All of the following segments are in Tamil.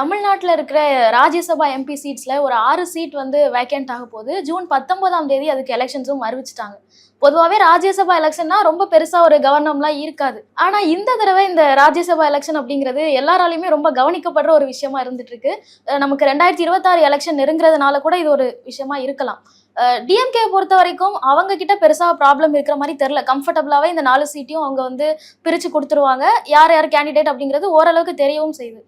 தமிழ்நாட்டில் இருக்கிற ராஜ்யசபா எம்பி சீட்ஸில் ஒரு ஆறு சீட் வந்து வேக்கண்ட் ஆக போகுது. ஜூன் பத்தொன்பதாம் தேதி அதுக்கு எலெக்ஷன்ஸும் அறிவிச்சிட்டாங்க. பொதுவாகவே ராஜ்யசபா எலெக்ஷன்னா ரொம்ப பெருசாக ஒரு கவர்னம்லாம் இருக்காது. ஆனால் இந்த தடவை இந்த ராஜ்யசபா எலெக்ஷன் அப்படிங்கிறது எல்லாராலையுமே ரொம்ப கவனிக்கப்படுற ஒரு விஷயமா இருந்துட்டு இருக்கு நமக்கு ரெண்டாயிரத்தி இருபத்தாறு எலெக்ஷன் நெருங்கிறதுனால கூட இது ஒரு விஷயமா இருக்கலாம். டிஎம்கே பொறுத்த வரைக்கும் அவங்க கிட்ட பெருசாக ப்ராப்ளம் இருக்கிற மாதிரி தெரியல. கம்ஃபர்டபுளாகவே இந்த நாலு சீட்டையும் அவங்க வந்து பிரித்து கொடுத்துருவாங்க. யார் யார் கேண்டிடேட் அப்படிங்கிறது ஓரளவுக்கு தெரியவும் செய்யுது.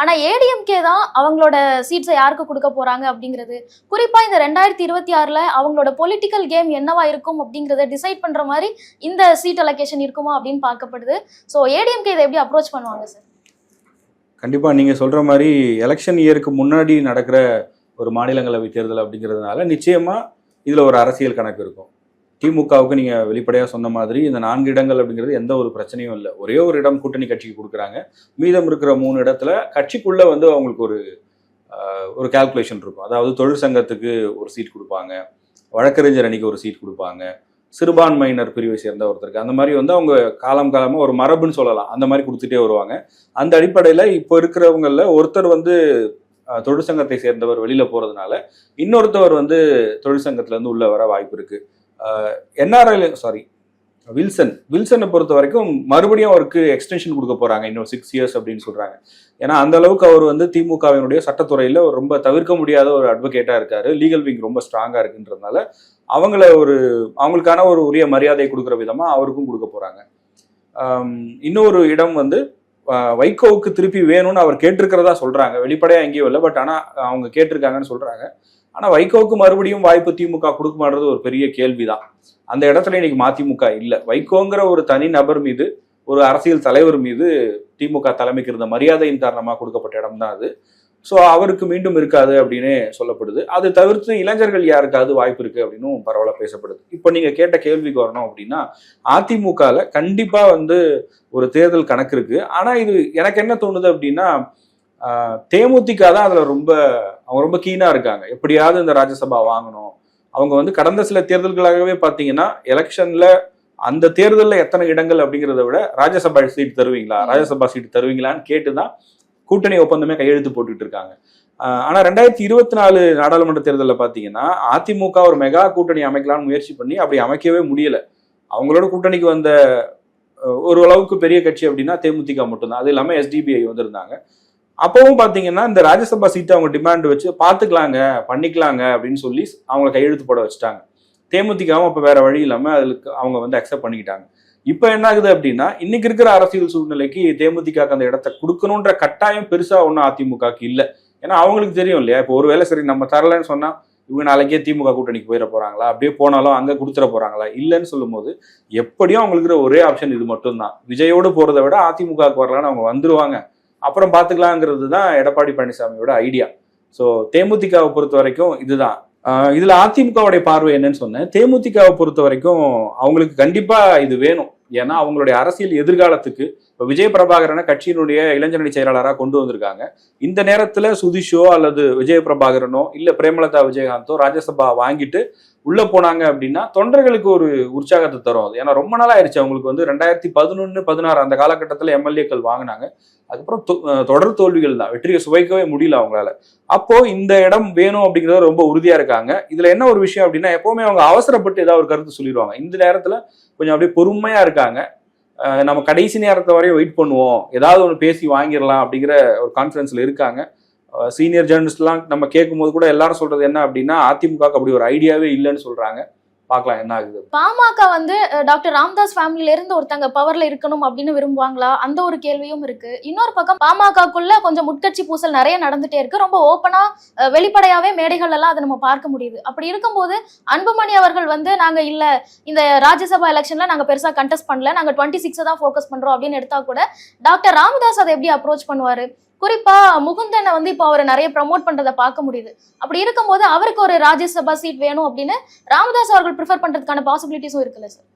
ஆனா ஏடிஎம்கே தான் அவங்களோட சீட்ஸை யாருக்கு கொடுக்க போறாங்க அப்படிங்கிறது. குறிப்பா இந்த ரெண்டாயிரத்தி இருபத்தி ஆறுல அவங்களோட பொலிட்டிக்கல் கேம் என்னவா இருக்கும் அப்படிங்கறத டிசைட் பண்ற மாதிரி இந்த சீட் அலோகேஷன் இருக்குமா அப்படின்னு பார்க்கப்படுது. ஸோ ஏடிஎம்கே இதை எப்படி அப்ரோச் பண்ணுவாங்க சார் கண்டிப்பா நீங்க சொல்ற மாதிரி எலெக்ஷன் இயருக்கு முன்னாடி நடக்கிற ஒரு மாநிலங்களவை தேர்தல் அப்படிங்கிறதுனால நிச்சயமா இதுல ஒரு அரசியல் கணக்கு இருக்கும். திமுகவுக்கு நீங்க வெளிப்படையா சொன்ன மாதிரி இந்த நான்கு இடங்கள் அப்படிங்கிறது எந்த ஒரு பிரச்சனையும் இல்லை. ஒரே ஒரு இடம் கூட்டணி கட்சிக்கு கொடுக்குறாங்க. மீதம் இருக்கிற மூணு இடத்துல கட்சிக்குள்ள வந்து அவங்களுக்கு ஒரு ஒரு கால்குலேஷன் இருக்கும். அதாவது தொழிற்சங்கத்துக்கு ஒரு சீட் கொடுப்பாங்க. வழக்கறிஞர் அணிக்கு ஒரு சீட் கொடுப்பாங்க. சிறுபான்மையினர் பிரிவை சேர்ந்த ஒருத்தருக்கு அந்த மாதிரி வந்து அவங்க காலம் காலமாக ஒரு மரபுன்னு சொல்லலாம். அந்த மாதிரி கொடுத்துட்டே வருவாங்க. அந்த அடிப்படையில் இப்போ இருக்கிறவங்களில் ஒருத்தர் வந்து தொழிற்சங்கத்தை சேர்ந்தவர் வெளியில் போகிறதுனால இன்னொருத்தவர் வந்து தொழிற்சங்கத்திலேருந்து இருந்து வர வாய்ப்பு இருக்குது என்ஆர்ஐ சாரி வில்சன் வில்சனை பொறுத்த வரைக்கும் மறுபடியும் அவருக்கு எக்ஸ்டென்ஷன் கொடுக்க போறாங்க. இன்னும் சிக்ஸ் இயர்ஸ் அப்படின்னு சொல்றாங்க. ஏன்னா அந்த அளவுக்கு அவர் வந்து திமுகவினுடைய சட்டத்துறையில ஒரு ரொம்ப தவிர்க்க முடியாத ஒரு அட்வொகேட்டா இருக்காரு. லீகல் விங் ரொம்ப ஸ்ட்ராங்கா இருக்குன்றதுனால அவங்கள ஒரு அவங்களுக்கான ஒரு உரிய மரியாதை கொடுக்குற விதமா அவருக்கும் கொடுக்க போறாங்க. இன்னொரு இடம் வந்து வைகோவுக்கு திருப்பி வேணும்னு அவர் கேட்டிருக்கிறதா சொல்றாங்க. வெளிப்படையா எங்கேயும் இல்லை பட் ஆனா அவங்க கேட்டிருக்காங்கன்னு சொல்றாங்க. ஆனா வைகோவுக்கு மறுபடியும் வாய்ப்பு திமுக கொடுக்குமான்றது ஒரு பெரிய கேள்விதான். அந்த இடத்துல இன்னைக்கு மதிமுக இல்லை. வைகோங்கிற ஒரு தனி நபர் மீது ஒரு அரசியல் தலைவர் மீது திமுக தலைமைக்கு இருந்த மரியாதையின் காரணமாக கொடுக்கப்பட்ட இடம் தான் அது. ஸோ அவருக்கு மீண்டும் இருக்காது அப்படின்னு சொல்லப்படுது. அது தவிர்த்து இளைஞர்கள் யாருக்காவது வாய்ப்பு இருக்கு அப்படின்னும் பரவலாக பேசப்படுது. இப்போ நீங்க கேட்ட கேள்விக்கு வரணும் அப்படின்னா அதிமுகவில் கண்டிப்பா வந்து ஒரு தேர்தல் கணக்கு இருக்கு. ஆனா இது எனக்கு என்ன தோணுது அப்படின்னா தேமுதிக தான் அதுல ரொம்ப அவங்க ரொம்ப கீனா இருக்காங்க. எப்படியாவது இந்த ராஜ்யசபா வாங்கணும். அவங்க வந்து கடந்த சில தேர்தல்களாகவே பார்த்தீங்கன்னா எலெக்ஷன்ல அந்த தேர்தலில் எத்தனை இடங்கள் அப்படிங்கிறத விட ராஜ்யசபா சீட் தருவீங்களா? ராஜ்யசபா சீட் தருவீங்களான்னு கேட்டு தான் கூட்டணி ஒப்பந்தமே கையெழுத்து போட்டுட்டு இருக்காங்க ஆஹ் ஆனா ரெண்டாயிரத்தி இருபத்தி நாலு நாடாளுமன்ற தேர்தலில் பார்த்தீங்கன்னா அதிமுக ஒரு மெகா கூட்டணி அமைக்கலாம்னு முயற்சி பண்ணி அப்படி அமைக்கவே முடியல. அவங்களோட கூட்டணிக்கு வந்த ஒரு அளவுக்கு பெரிய கட்சி அப்படின்னா தேமுதிக மட்டும்தான். அது இல்லாமல் எஸ்டிபிஐ வந்திருந்தாங்க. அப்பவும் பார்த்தீங்கன்னா இந்த ராஜ்யசபா சீட்டை அவங்க டிமாண்ட் வச்சு பார்த்துக்கலாங்க பண்ணிக்கலாங்க அப்படின்னு சொல்லி அவங்கள கையெழுத்து போட வச்சுட்டாங்க. தேமுதிகவும் அப்போ வேற வழி இல்லாமல் அதுக்கு அவங்க வந்து அக்செப்ட் பண்ணிக்கிட்டாங்க. இப்போ என்ன ஆகுது அப்படின்னா இன்னைக்கு இருக்கிற அரசியல் சூழ்நிலைக்கு தேமுதிக அந்த இடத்த கொடுக்கணுன்ற கட்டாயம் பெருசா ஒன்றும் அதிமுகக்கு இல்லை. ஏன்னா அவங்களுக்கு தெரியும் இல்லையா? இப்போ ஒருவேளை சரி நம்ம தரலன்னு சொன்னா இவங்க நாளைக்கே திமுக கூட்டணிக்கு போயிட போறாங்களா? அப்படியே போனாலும் அங்க கொடுத்துட போறாங்களா? இல்லைன்னு சொல்லும்போது எப்படியும் அவங்களுக்கு ஒரே ஆப்ஷன் இது மட்டும்தான். விஜயோடு போறதை விட அதிமுகவுக்கு வரலான்னு அவங்க வந்துருவாங்க. அப்புறம் பார்த்துக்கலாங்கிறது தான் எடப்பாடி பழனிசாமியோட ஐடியா ஸோ தேமுதிகவை பொறுத்த வரைக்கும் இதுதான் இதில் அதிமுகவுடைய பார்வை என்னன்னு சொன்னேன். தேமுதிகாவை பொறுத்த வரைக்கும் அவங்களுக்கு கண்டிப்பாக இது வேணும். ஏன்னா அவங்களுடைய அரசியல் எதிர்காலத்துக்கு இப்போ விஜய பிரபாகரனை கட்சியினுடைய இளைஞரணி செயலாளராக கொண்டு வந்திருக்காங்க. இந்த நேரத்தில் சுதிஷோ அல்லது விஜய பிரபாகரனோ இல்லை பிரேமலதா விஜயகாந்தோ ராஜ்யசபா வாங்கிட்டு உள்ளே போனாங்க அப்படின்னா தொண்டர்களுக்கு ஒரு உற்சாகத்தை தரும் அது. ஏன்னா ரொம்ப நாள் ஆயிடுச்சு அவங்களுக்கு வந்து ரெண்டாயிரத்தி பதினொன்று பதினாறு அந்த காலகட்டத்தில் எம்எல்ஏக்கள் வாங்கினாங்க. அதுக்கப்புறம் தொ- தொடர் தோல்விகள் தான். வெற்றியை சுவைக்கவே முடியல அவங்களால. அப்போ இந்த இடம் வேணும் அப்படிங்கிறத ரொம்ப உறுதியா இருக்காங்க. இதுல என்ன ஒரு விஷயம் அப்படின்னா எப்பவுமே அவங்க அவசரப்பட்டு ஏதாவது ஒரு கருத்து சொல்லிடுவாங்க. இந்த நேரத்துல கொஞ்சம் அப்படியே பொறுமையா இருக்காங்க. நம்ம கடைசி நேரத்தை வரையும் வெயிட் பண்ணுவோம். ஏதாவது ஒன்று பேசி வாங்கிடலாம் அப்படிங்கிற ஒரு கான்ஃபிடன்ஸ்ல இருக்காங்க. சீனியர் ஜேர்னலிஸ்ட்லாம் நம்ம கேட்கும்போது கூட எல்லாரும் சொல்றது என்ன அப்படின்னா அதிமுக அப்படி ஒரு ஐடியாவே இல்லைன்னு சொல்றாங்க. பார்க்கலாம் என்ன ஆகுது பாமக வந்து டாக்டர் ராம்தாஸ் ஃபேமிலில இருந்து ஒருத்தங்க பவர்ல இருக்கணும் அப்படின்னு விரும்புவாங்களா? அந்த ஒரு கேள்வியும் இருக்கு. இன்னொரு பக்கம் பாமகக்குள்ள கொஞ்சம் முட்கட்சி பூசல் நிறைய நடந்துட்டே இருக்கு. ரொம்ப ஓப்பனா வெளிப்படையாவே மேடைகள் எல்லாம் அதை நம்ம பார்க்க முடியுது. அப்படி இருக்கும்போது அன்புமணி அவர்கள் வந்து நாங்க இல்ல இந்த ராஜ்யசபா எலெக்ஷன்ல நாங்க பெருசா கண்டெஸ்ட் பண்ணல. நாங்க டுவெண்ட்டி சிக்ஸ் தான் ஃபோக்கஸ் பண்றோம் அப்படின்னு எடுத்தா கூட டாக்டர் ராமதாஸ் அதை எப்படி அப்ரோச் பண்ணுவாரு? குறிப்பா முகுந்தனை வந்து இப்போ அவரை நிறைய ப்ரமோட் பண்றதை பார்க்க முடியுது. அப்படி இருக்கும்போது அவருக்கு ஒரு ராஜ்யசபா சீட் வேணும் அப்படின்னு ராமதாஸ் அவர்கள் ப்ரிஃபர் பண்றதுக்கான பாசிபிலிட்டிஸும் இருக்குல்ல சார்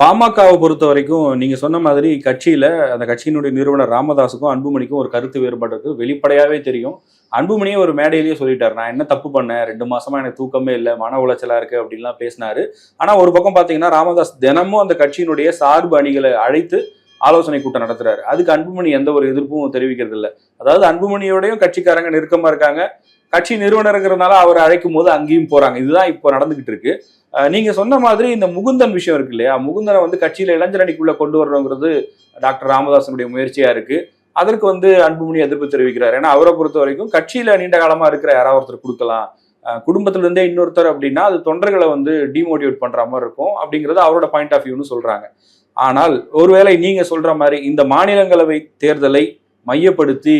பாமகவை பொறுத்த வரைக்கும் நீங்க சொன்ன மாதிரி கட்சியில அந்த கட்சியினுடைய நிறுவனர் ராமதாஸுக்கும் அன்புமணிக்கும் ஒரு கருத்து வேறுபாடு இருக்கு. வெளிப்படையாவே தெரியும். அன்புமணியே ஒரு மேடையிலேயே சொல்லிட்டார். நான் என்ன தப்பு பண்ணேன்? ரெண்டு மாசமா எனக்கு தூக்கமே இல்லை. மன உளைச்சலா இருக்கு அப்படின்லாம் பேசினாரு. ஆனா ஒரு பக்கம் பாத்தீங்கன்னா ராமதாஸ் தினமும் அந்த கட்சியினுடைய சார்பு அணிகளை அழைத்து ஆலோசனை கூட்டம் நடத்துறாரு. அதுக்கு அன்புமணி எந்த ஒரு எதிர்ப்பும் தெரிவிக்கிறது இல்லை அதாவது அன்புமணியோடையும் கட்சிக்காரங்க நெருக்கமா இருக்காங்க. கட்சி நிறுவனருங்கிறதுனால அவர் அழைக்கும் போது அங்கேயும் போறாங்க. இதுதான் இப்போ நடந்துகிட்டு இருக்கு. நீங்க சொன்ன மாதிரி இந்த முகுந்தன் விஷயம் இருக்கு இல்லையா? முகுந்தனை வந்து கட்சியில இளைஞரணிக்குள்ள கொண்டு வரணுங்கிறது டாக்டர் ராமதாசனுடைய முயற்சியா இருக்கு. அதற்கு வந்து அன்புமணி எதிர்ப்பு தெரிவிக்கிறார். ஏன்னா அவரை பொறுத்த வரைக்கும் கட்சியில நீண்ட காலமா இருக்கிற யாராவது ஒருத்தர் கொடுக்கலாம். குடும்பத்துல இருந்தே இன்னொருத்தர் அப்படின்னா அது தொண்டர்களை வந்து டிமோட்டிவேட் பண்ற மாதிரி இருக்கும். அப்படிங்கிறது அவரோட பாயிண்ட் ஆஃப் வியூன்னு சொல்றாங்க. ஆனால் ஒருவேளை நீங்க சொல்ற மாதிரி இந்த மாநிலங்களவை தேர்தலை மையப்படுத்தி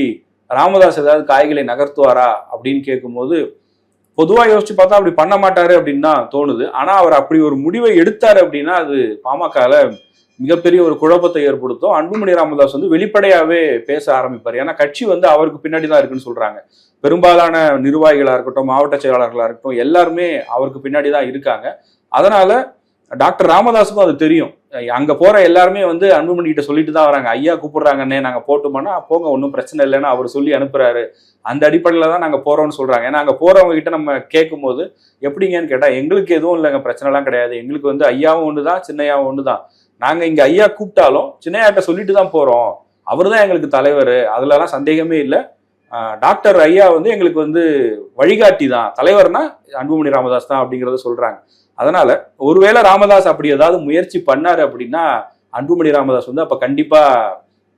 ராமதாஸ் ஏதாவது காய்களை நகர்த்துவாரா அப்படின்னு கேட்கும்போது பொதுவா யோசிச்சு பார்த்தா அப்படி பண்ண மாட்டாரு அப்படின்னு தான் தோணுது. ஆனா அவர் அப்படி ஒரு முடிவை எடுத்தாரு அப்படின்னா அது பாமகல மிகப்பெரிய ஒரு குழப்பத்தை ஏற்படுத்தும். அன்புமணி ராமதாஸ் வந்து வெளிப்படையாவே பேச ஆரம்பிப்பார். ஏன்னா கட்சி வந்து அவருக்கு பின்னாடி தான் இருக்குன்னு சொல்றாங்க. பெரும்பாலான நிர்வாகிகளா இருக்கட்டும் மாவட்ட செயலாளர்களா இருக்கட்டும் எல்லாருமே அவருக்கு பின்னாடி தான் இருக்காங்க. அதனால டாக்டர் ராமதாஸுக்கும் அது தெரியும். அங்க போற எல்லாருமே வந்து அன்புமணி கிட்ட சொல்லிட்டு தான் வராங்க. ஐயா கூப்பிடுறாங்கன்னே நாங்க போட்டோம்னா போங்க ஒன்றும் பிரச்சனை இல்லைன்னு அவர் சொல்லி அனுப்புறாரு. அந்த அடிப்படையில தான் நாங்க போறோம்னு சொல்றாங்க. ஏன்னா அங்க போறவங்க கிட்ட நம்ம கேட்கும் போது எப்படிங்கன்னு கேட்டா எங்களுக்கு எதுவும் இல்லைங்க பிரச்சனைலாம் கிடையாது. எங்களுக்கு வந்து ஐயாவும் ஒண்ணுதான் சின்னையாவும் ஒண்ணுதான் நாங்க இங்க ஐயா கூப்பிட்டாலும் சின்னையாட்ட சொல்லிட்டு தான் போறோம். அவர் தான் எங்களுக்கு தலைவர். அதுலலாம் சந்தேகமே இல்லை. டாக்டர் ஐயா வந்து எங்களுக்கு வந்து வழிகாட்டி தான். தலைவர்னா அன்புமணி ராமதாஸ் தான் அப்படிங்கிறத சொல்றாங்க. அதனால ஒருவேளை ராமதாஸ் அப்படி ஏதாவது முயற்சி பண்ணாரு அப்படின்னா அன்புமணி ராமதாஸ் வந்து அப்ப கண்டிப்பா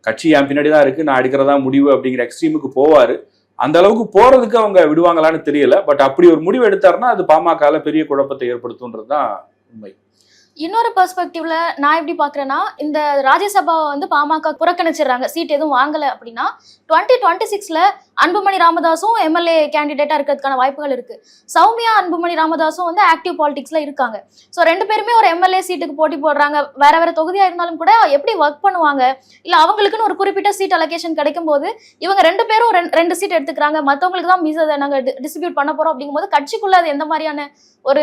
கட்சி என் பின்னாடி தான் இருக்கு நான் அடிக்கிறதா முடிவு அப்படிங்கிற எக்ஸ்ட்ரீமுக்கு போவாரு. அந்த அளவுக்கு போறதுக்கு அவங்க விடுவாங்களான்னு தெரியல. பட் அப்படி ஒரு முடிவு எடுத்தாருன்னா அது பாமகல பெரிய குழப்பத்தை ஏற்படுத்தும்ன்றது தான் உண்மை. இன்னொரு பெர்ஸ்பெக்டிவ்ல நான் எப்படி பாக்குறேன்னா இந்த ராஜ்யசபாவை வந்து பாமக புறக்கணிச்சிடுறாங்க. சீட் எதுவும் வாங்கல அப்படின்னா டுவெண்ட்டி டுவெண்ட்டி சிக்ஸ்ல அன்புமணி ராமதாஸும் எம்எல்ஏ கேண்டிடேட்டா இருக்கிறதுக்கான வாய்ப்புகள் இருக்கு. சௌமியா அன்புமணி ராமதாஸும் வந்து ஆக்டிவ் பாலிடிக்ஸ்ல இருக்காங்க. ஸோ ரெண்டு பேருமே ஒரு எம்எல்ஏ சீட்டுக்கு போட்டி போடுறாங்க. வேற வேற தொகுதியா இருந்தாலும் கூட எப்படி ஒர்க் பண்ணுவாங்க? இல்ல அவங்களுக்குன்னு ஒரு குறிப்பிட்ட சீட் அலோகேஷன் கிடைக்கும் போது இவங்க ரெண்டு பேரும் ரெண்டு- ரெண்டு சீட் எடுத்துக்கிறாங்க. மத்தவங்களுக்கு தான் மீச நாங்கள் டிஸ்ட்ரிபியூட் பண்ண போறோம் அப்படிங்கும்போது கட்சிக்குள்ள அது எந்த மாதிரியான ஒரு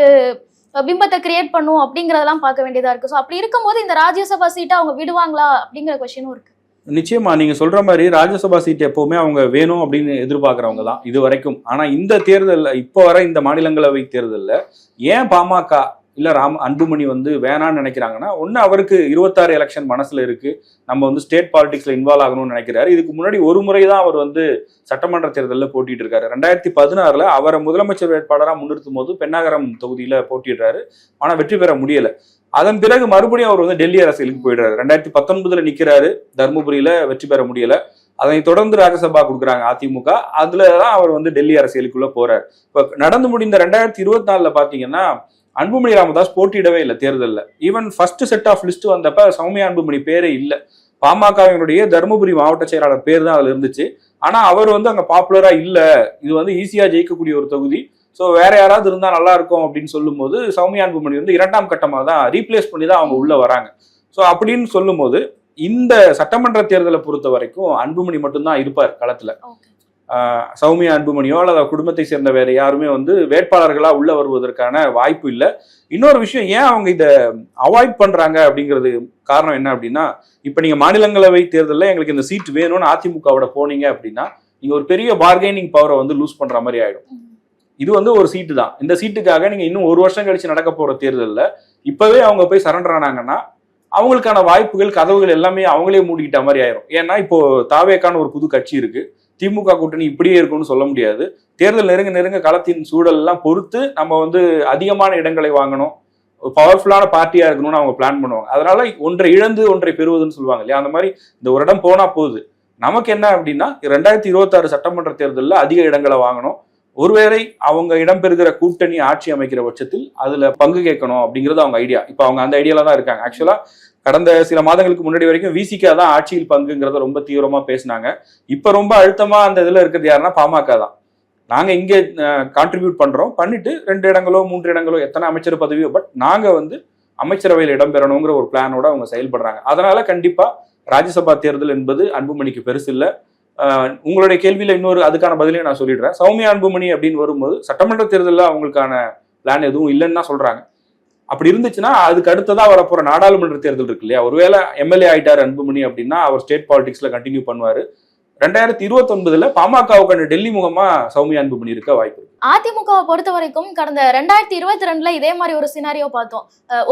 பிம்பத்தை கிரியேட் பண்ணும் அப்படிங்கறதெல்லாம் பார்க்க வேண்டியதா இருக்கு. ஸோ அப்படி இருக்கும்போது இந்த ராஜ்யசபா சீட்டை அவங்க விடுவாங்களா அப்படிங்கிற கொஸ்டினும் இருக்கு. நிச்சயமா நீங்க சொல்ற மாதிரி ராஜ்யசபா சீட் எப்பவுமே அவங்க வேணும் அப்படின்னு எதிர்பார்க்கறவங்க தான் இது வரைக்கும். ஆனா இந்த தேர்தலில் இப்போ வர இந்த மாநிலங்களவை தேர்தலில் ஏன் பாமக இல்ல ராம் அன்புமணி வந்து வேணான்னு நினைக்கிறாங்கன்னா ஒண்ணு அவருக்கு இருபத்தாறு எலெக்ஷன் மனசுல இருக்கு. நம்ம வந்து ஸ்டேட் பாலிடிக்ஸ்ல இன்வால்வ் ஆகணும்னு நினைக்கிறாரு. இதுக்கு முன்னாடி ஒரு முறை தான் அவர் வந்து சட்டமன்ற தேர்தலில் போட்டிட்டு இருக்காரு. ரெண்டாயிரத்தி பதினாறுல அவரை முதலமைச்சர் வேட்பாளராக முன்னிறுத்தும் போது பெண்ணாகரம் தொகுதியில போட்டிடுறாரு ஆனா வெற்றி பெற முடியல. அதன் பிறகு மறுபடியும் அவர் வந்து டெல்லி அரசியலுக்கு போயிடுறாரு. ரெண்டாயிரத்தி பத்தொன்பதுல நிக்கிறாரு. தருமபுரியில வெற்றி பெற முடியல. அதை தொடர்ந்து ராஜ்யசபா கொடுக்குறாங்க அதிமுக. அதுல தான் அவர் வந்து டெல்லி அரசியலுக்குள்ள போறாரு. இப்ப நடந்து முடிந்த ரெண்டாயிரத்தி இருபத்தி நாலுல பாத்தீங்கன்னா அன்புமணி ராமதாஸ் போட்டியிடவே இல்லை தேர்தலில். Even first set of list வந்தப்ப சௌமியா அன்புமணி பேரே இல்லை. பாமகவினுடைய தருமபுரி மாவட்ட செயலாளர் பேர் தான் அதில் இருந்துச்சு. ஆனால் அவர் வந்து அங்கே பாப்புலரா இல்லை. இது வந்து ஈஸியாக ஜெயிக்கக்கூடிய ஒரு தொகுதி. ஸோ வேற யாராவது இருந்தால் நல்லா இருக்கும் அப்படின்னு சொல்லும்போது சௌமியா அன்புமணி வந்து இரண்டாம் கட்டமாக தான் ரீப்ளேஸ் பண்ணி தான் அவங்க உள்ளே வராங்க. ஸோ அப்படின்னு சொல்லும்போது இந்த சட்டமன்ற தேர்தலை பொறுத்த வரைக்கும் அன்புமணி மட்டும்தான் இருப்பார் களத்துல. சௌமியா அன்புமணியோ அல்லது குடும்பத்தை சேர்ந்த வேற யாருமே வந்து வேட்பாளர்களா உள்ள வருவதற்கான வாய்ப்பு இல்லை. இன்னொரு விஷயம் ஏன் அவங்க இதை அவாய்ட் பண்றாங்க அப்படிங்கிறது காரணம் என்ன அப்படின்னா இப்ப நீங்க மாநிலங்களவை தேர்தலில் எங்களுக்கு இந்த சீட் வேணும்னு அதிமுகவோட போனீங்க அப்படின்னா நீங்க ஒரு பெரிய பார்கெனிங் பவரை வந்து லூஸ் பண்ற மாதிரி ஆயிடும். இது வந்து ஒரு சீட்டு தான். இந்த சீட்டுக்காக நீங்க இன்னும் ஒரு வருஷம் கழிச்சு நடக்க போற தேர்தலில் இப்பவே அவங்க போய் சரண்டர் ஆனாங்கன்னா அவங்களுக்கான வாய்ப்புகள் கதவுகள் எல்லாமே அவங்களே மூடிக்கிட்ட மாதிரி ஆயிரும். ஏன்னா இப்போ தாவேக்கான ஒரு புது கட்சி இருக்கு. திமுக கூட்டணி இப்படியே இருக்கும்னு சொல்ல முடியாது. தேர்தல் நெருங்க நெருங்க களத்தின் சூழல்லாம் பொறுத்து நம்ம வந்து அதிகமான இடங்களை வாங்கணும். பவர்ஃபுல்லான பார்ட்டியா இருக்கணும்னு அவங்க பிளான் பண்ணுவாங்க. அதனால ஒன்றை இழந்து ஒன்றை பெறுவதுன்னு சொல்லுவாங்க இல்லையா? அந்த மாதிரி இந்த ஒரு இடம் போனா போகுது நமக்கு என்ன அப்படின்னா ரெண்டாயிரத்தி இருபத்தாறு சட்டமன்ற தேர்தலில் அதிக இடங்களை வாங்கணும். ஒருவேளை அவங்க இடம்பெறுகிற கூட்டணி ஆட்சி அமைக்கிற பட்சத்தில் அதுல பங்கு கேட்கணும் அப்படிங்கிறது அவங்க ஐடியா இப்போ அவங்க அந்த ஐடியால தான் இருக்காங்க. ஆக்சுவலா கடந்த சில மாதங்களுக்கு முன்னாடி வரைக்கும் விசிகா தான் ஆட்சியில் பங்குங்கிறத ரொம்ப தீவிரமா பேசினாங்க. இப்ப ரொம்ப அழுத்தமா அந்த இதுல இருக்கிறது யாருன்னா பாமக தான். நாங்க இங்கே கான்ட்ரிபியூட் பண்றோம். பண்ணிட்டு ரெண்டு இடங்களோ மூன்று இடங்களோ எத்தனை அமைச்சர் பதவியோ பட் நாங்க வந்து அமைச்சரவையில் இடம்பெறணுங்கிற ஒரு பிளானோட அவங்க செயல்படுறாங்க. அதனால கண்டிப்பா ராஜ்யசபா தேர்தல் என்பது அன்புமணிக்கு பெருசு இல்லை. உங்களுடைய கேள்வியில இன்னொரு அதுக்கான பதிலையும் நான் சொல்லிடுறேன். சௌமியா அன்புமணி அப்படின்னு வரும்போது சட்டமன்ற தேர்தலில் அவங்களுக்கான பிளான் எதுவும் இல்லைன்னு தான் சொல்றாங்க. அப்படி இருந்துச்சுன்னா அதுக்கு அடுத்ததா வரப்போற நாடாளுமன்ற தேர்தல் இருக்கு இல்லையா? ஒருவேளை எம்எல்ஏ ஆயிட்டார் அன்புமணி அப்படின்னா அவர் ஸ்டேட் பாலிடிக்ஸ்ல கண்டினியூ பண்ணுவாரு. ரெண்டாயிரத்தி இருபத்தி ஒன்பதுல பாமகவுக்கான டெல்லி முகமா சௌமியா அன்புமணி இருக்க வாய்ப்பு அதிமுகவை பொறுத்த வரைக்கும் கடந்த ரெண்டாயிரத்தி இருபத்தி ரெண்டுல இதே மாதிரி ஒரு சினாரியோ பார்த்தோம்.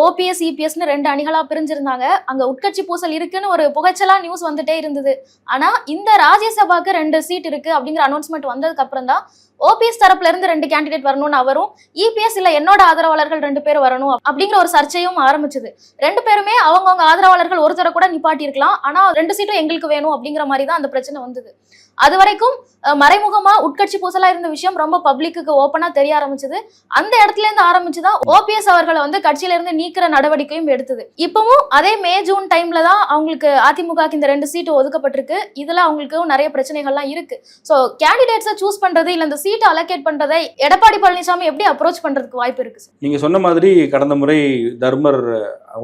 ஓபிஎஸ் இபிஎஸ்னு ரெண்டு அணிகளா பிரிஞ்சிருந்தாங்க. அங்க உட்கட்சி பூசல் இருக்குன்னு ஒரு புகைச்சலா நியூஸ் வந்துட்டே இருந்தது. ஆனா இந்த ராஜ்யசபாக்கு ரெண்டு சீட் இருக்கு அப்படிங்கிற அனௌன்ஸ்மெண்ட் வந்ததுக்கு அப்புறம் தான் ஓபிஎஸ் தரப்புல இருந்து ரெண்டு கேண்டிடேட் வரணும்னு அவரும் இபிஎஸ் இல்ல என்னோட ஆதரவாளர்கள் ரெண்டு பேர் வரணும் அப்படிங்கிற ஒரு சர்ச்சையும் ஆரம்பிச்சது. ரெண்டு பேருமே அவங்கவுங்க ஆதரவாளர்கள் ஒருத்தரை கூட நிப்பாட்டி இருக்கலாம் ஆனா ரெண்டு சீட்டும் எங்களுக்கு வேணும் அப்படிங்கிற மாதிரி தான் அந்த பிரச்சனை வந்தது. அது வரைக்கும் மறைமுகமா உட்கட்சி பூசலா இருந்த விஷயம் ரொம்ப பப்ளிக்கு ஓப்பனா தெரிய ஆரம்பிச்சது. அந்த இடத்துல இருந்து ஆரம்பிச்சுதான் ஓபிஎஸ் அவர்களை வந்து கட்சியில இருந்து நீக்கிற நடவடிக்கையும் எடுத்தது. இப்பவும் அதே மே ஜூன் டைம்ல தான் அவங்களுக்கு அதிமுகக்கு இந்த ரெண்டு சீட்டு ஒதுக்கப்பட்டிருக்கு. இதுல அவங்களுக்கு நிறைய பிரச்சனைகள்லாம் இருக்கு. ஸோ கேண்டிடேட்ஸை சூஸ் பண்றது இல்ல இந்த சீட்டை அலோகேட் பண்றதை எடப்பாடி பழனிசாமி எப்படி அப்ரோச் பண்றதுக்கு வாய்ப்பு இருக்கு நீங்க சொன்ன மாதிரி கடந்த முறை தர்மர்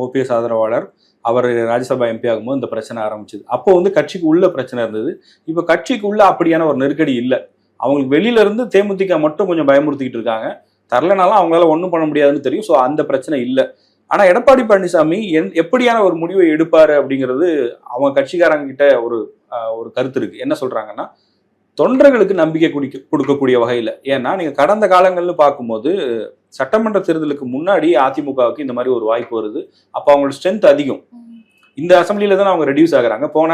ஓபிஎஸ் ஆதரவாளர் அவர் ராஜ்யசபா எம்பி ஆகும்போது இந்த பிரச்சனை ஆரம்பிச்சது. அப்போ வந்து கட்சிக்கு உள்ள பிரச்சனை இருந்தது. இப்போ கட்சிக்கு உள்ள அப்படியான ஒரு நெருக்கடி இல்லை. அவங்களுக்கு வெளியில இருந்து தேமுதிக மட்டும் கொஞ்சம் பயமுறுத்திக்கிட்டு இருக்காங்க. தரலனாலும் அவங்களால ஒன்றும் பண்ண முடியாதுன்னு தெரியும். ஸோ அந்த பிரச்சனை இல்லை. ஆனா எடப்பாடி பழனிசாமி என் எப்படியான ஒரு முடிவை எடுப்பாரு அப்படிங்கிறது அவங்க கட்சிக்காரங்க கிட்ட ஒரு ஒரு கருத்து இருக்கு. என்ன சொல்றாங்கன்னா தொண்டர்களுக்கு நம்பிக்கை குடிக்க கொடுக்கக்கூடிய வகையில். ஏன்னா நீங்க கடந்த காலங்கள்னு பார்க்கும்போது சட்டமன்ற தேர்தலுக்கு முன்னாடி அதிமுகவுக்கு இந்த மாதிரி ஒரு வாய்ப்பு வருது. அப்போ அவங்களோட ஸ்ட்ரென்த் அதிகம். இந்த அசம்பிளியில தான் அவங்க ரெடியூஸ் ஆகுறாங்க. போன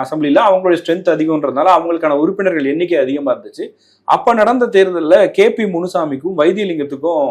அசம்பிளியில அவங்களுடைய ஸ்ட்ரென்த் அதிகம்ன்றதுனால அவங்களுக்கான உறுப்பினர்கள் எண்ணிக்கை அதிகமா இருந்துச்சு. அப்ப நடந்த தேர்தலில் கேபி முனுசாமிக்கும் வைத்தியலிங்கத்துக்கும்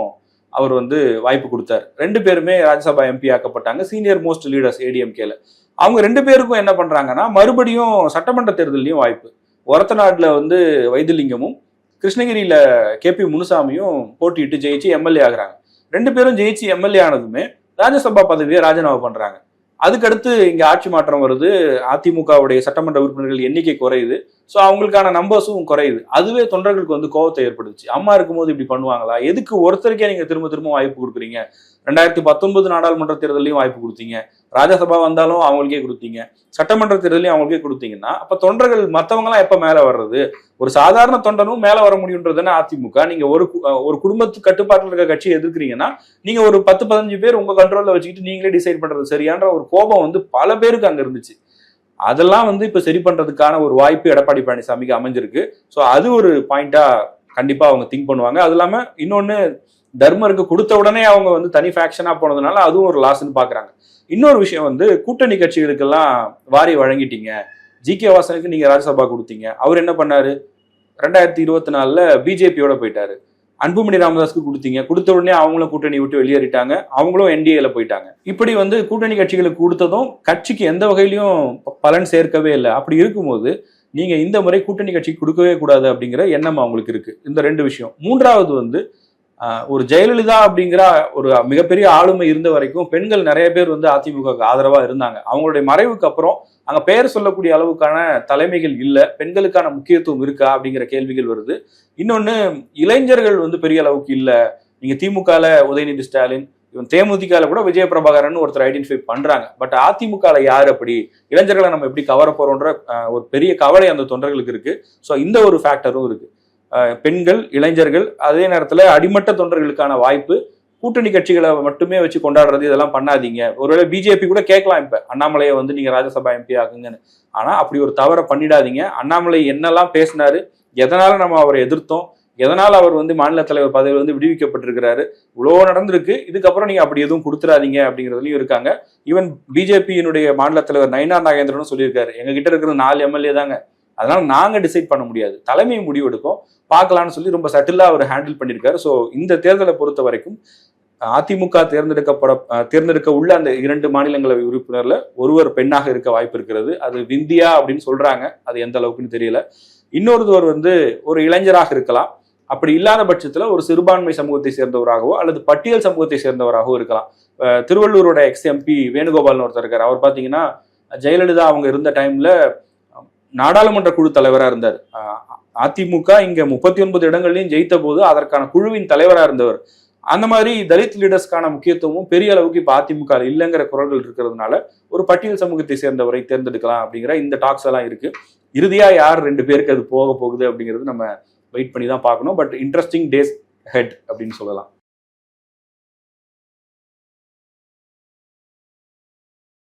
அவர் வந்து வாய்ப்பு கொடுத்தாரு. ரெண்டு பேருமே ராஜ்யசபா எம்பி ஆக்கப்பட்டாங்க. சீனியர் மோஸ்ட் லீடர்ஸ் ஏடிஎம்கேல அவங்க ரெண்டு பேருக்கும் என்ன பண்றாங்கன்னா மறுபடியும் சட்டமன்ற தேர்தலையும் வாய்ப்பு. ஒரத்த நாட்டில் வந்து வைத்தியலிங்கமும் கிருஷ்ணகிரியில கேபி முனுசாமியும் போட்டியிட்டு ஜெயிச்சு எம்எல்ஏ ஆகுறாங்க. ரெண்டு பேரும் ஜெயிச்சு எம்எல்ஏ ஆனதுமே ராஜ்யசபா பதவியை ராஜினாமா பண்றாங்க. அதுக்கடுத்து இங்க ஆட்சி மாற்றம் வருது. அதிமுகவுடைய சட்டமன்ற உறுப்பினர்கள் எண்ணிக்கை குறையுது. ஸோ அவங்களுக்கான நம்பர்ஸும் குறையுது. அதுவே தொண்டர்களுக்கு வந்து கோவத்தை ஏற்படுச்சு அம்மா இருக்கும்போது இப்படி பண்ணுவாங்களா? எதுக்கு ஒருத்தருக்கே நீங்கள் திரும்ப திரும்ப வாய்ப்பு கொடுக்குறீங்க? ரெண்டாயிரத்தி பத்தொன்பது நாடாளுமன்ற தேர்தலையும் வாய்ப்பு கொடுத்தீங்க. ராஜ்யசபா வந்தாலும் அவங்களுக்கே கொடுத்தீங்க. சட்டமன்ற தேர்தலையும் அவங்களுக்கே கொடுத்தீங்கன்னா அப்போ தொண்டர்கள் மற்றவங்களாம் எப்போ மேலே வர்றது? ஒரு சாதாரண தொண்டனும் மேலே வர முடியுன்றதுன்னு அதிமுக. நீங்கள் ஒரு ஒரு குடும்பத்து கட்டுப்பாட்டில் இருக்க கட்சியை எதிர்க்கிறீங்கன்னா நீங்கள் ஒரு பத்து பதினஞ்சு பேர் உங்கள் கண்ட்ரோலில் வச்சுக்கிட்டு நீங்களே டிசைட் பண்ணுறது சரியான்ற ஒரு கோபம் வந்து பல பேருக்கு அங்கே இருந்துச்சு. அதெல்லாம் வந்து இப்ப சரி பண்றதுக்கான ஒரு வாய்ப்பு எடப்பாடி பழனிசாமிக்கு அமைஞ்சிருக்கு. ஸோ அது ஒரு பாயிண்டா கண்டிப்பா அவங்க திங்க் பண்ணுவாங்க. அது இல்லாம இன்னொன்னு தர்மருக்கு கொடுத்த உடனே அவங்க வந்து தனி ஃபேக்ஷனா போனதுனால அதுவும் ஒரு லாஸ்ன்னு பாக்குறாங்க. இன்னொரு விஷயம் வந்து கூட்டணி கட்சிகளுக்கெல்லாம் வாரி வழங்கிட்டீங்க. ஜி கே வாசனுக்கு நீங்க ராஜ்யசபா கொடுத்தீங்க. அவர் என்ன பண்ணாரு? ரெண்டாயிரத்தி இருபத்தி நாலுல பிஜேபியோட போயிட்டாரு. அன்புமணி ராமதாஸ்க்கு கொடுத்தீங்க. கொடுத்த உடனே அவங்களும் கூட்டணி விட்டு வெளியேறிட்டாங்க. அவங்களும் என்டிஏல போயிட்டாங்க. இப்படி வந்து கூட்டணி கட்சிகளுக்கு கொடுத்ததும் கட்சிக்கு எந்த வகையிலையும் ப- பலன் சேர்க்கவே இல்லை. அப்படி இருக்கும்போது நீங்க இந்த முறை கூட்டணி கட்சிக்கு கொடுக்கவே கூடாது அப்படிங்கிற எண்ணம் அவங்களுக்கு இருக்கு. இந்த ரெண்டு விஷயம். மூன்றாவது வந்து ஒரு ஜெயலலிதா அப்படிங்கிற ஒரு மிகப்பெரிய ஆளுமை இருந்த வரைக்கும் பெண்கள் நிறைய பேர் வந்து அதிமுகவுக்கு ஆதரவா இருந்தாங்க. அவங்களுடைய மறைவுக்கு அப்புறம் அங்க பெயர் சொல்லக்கூடிய அளவுக்கான தலைமைகள் இல்ல. பெண்களுக்கான முக்கியத்துவம் இருக்கா அப்படிங்கிற கேள்விகள் வருது. இன்னொன்னு இளைஞர்கள் வந்து பெரிய அளவுக்கு இல்ல. நீங்க திமுகல உதயநிதி ஸ்டாலின் இவன் தேமுதிகால கூட விஜய பிரபாகரன் ஒருத்தர் ஐடென்டிஃபை பண்றாங்க. பட் அதிமுகல யார் அப்படி? இளைஞர்களை நம்ம எப்படி கவர போறோன்ற ஒரு பெரிய கவலை அந்த தொண்டர்களுக்கு இருக்கு. ஸோ இந்த ஒரு ஃபேக்டரும் இருக்கு. பெண்கள் இளைஞர்கள் அதே நேரத்தில் அடிமட்ட தொண்டர்களுக்கான வாய்ப்பு கூட்டணி கட்சிகளை மட்டுமே வச்சு கொண்டாடுறது இதெல்லாம் பண்ணாதீங்க. ஒருவேளை பிஜேபி கூட கேட்கலாம் இப்போ அண்ணாமலையை வந்து நீங்கள் ராஜ்யசபா எம்பி ஆகுங்கன்னு ஆனால் அப்படி ஒரு தவறை பண்ணிடாதீங்க. அண்ணாமலை என்னெல்லாம் பேசினாரு எதனால நம்ம அவரை எதிர்த்தோம் எதனால் அவர் வந்து மாநில தலைவர் பதவியில் வந்து விடுவிக்கப்பட்டிருக்கிறாரு இவ்வளோ நடந்திருக்கு இதுக்கப்புறம் நீங்கள் அப்படி எதுவும் கொடுத்துறாதீங்க அப்படிங்கிறதுலையும் இருக்காங்க. ஈவன் பிஜேபியினுடைய மாநில தலைவர் நயினார் நாகேந்திரனும் சொல்லியிருக்காரு. எங்ககிட்ட இருக்கிற நாலு எம்எல்ஏ தாங்க. அதனால நாங்க டிசைட் பண்ண முடியாது. தலைமை முடிவெடுக்கும். பார்க்கலாம்னு சொல்லி ரொம்ப சட்டிலா அவர் ஹேண்டில் பண்ணியிருக்காரு. ஸோ இந்த தேர்தலை பொறுத்த வரைக்கும் அதிமுக தேர்ந்தெடுக்கப்பட தேர்ந்தெடுக்க உள்ள அந்த இரண்டு மாநிலங்களவை உறுப்பினர்ல ஒருவர் பெண்ணாக இருக்க வாய்ப்பு இருக்கிறது. அது விந்தியா அப்படின்னு சொல்றாங்க. அது எந்த அளவுக்குன்னு தெரியல. இன்னொருவர் வந்து ஒரு இளைஞராக இருக்கலாம். அப்படி இல்லாத பட்சத்துல ஒரு சிறுபான்மை சமூகத்தை சேர்ந்தவராகவோ அல்லது பட்டியல் சமூகத்தை சேர்ந்தவராகவோ இருக்கலாம். திருவள்ளூரோட எக்ஸ் எம்பி வேணுகோபால்னு ஒருத்தர் இருக்கார். அவர் பாத்தீங்கன்னா ஜெயலலிதா அவங்க இருந்த டைம்ல நாடாளுமன்ற குழு தலைவரா இருந்தார். அதிமுக இங்க முப்பத்தி ஒன்பது இடங்கள்லையும் ஜெயித்த போது அதற்கான குழுவின் தலைவரா இருந்தவர். அந்த மாதிரி தலித் லீடர்ஸ்க்கான முக்கியத்துவமும் பெரிய அளவுக்கு இப்ப அதிமுக இல்லைங்கிற குரல்கள் இருக்கிறதுனால ஒரு பட்டியல் சமூகத்தை சேர்ந்தவரை தேர்ந்தெடுக்கலாம் அப்படிங்கிற இந்த டாக்ஸ் எல்லாம் இருக்கு. இறுதியா யார் ரெண்டு பேருக்கு அது போக போகுது அப்படிங்கிறது நம்ம வெயிட் பண்ணி தான் பார்க்கணும். பட் இன்ட்ரெஸ்டிங் டேஸ் ஹெட் அப்படின்னு சொல்லலாம்.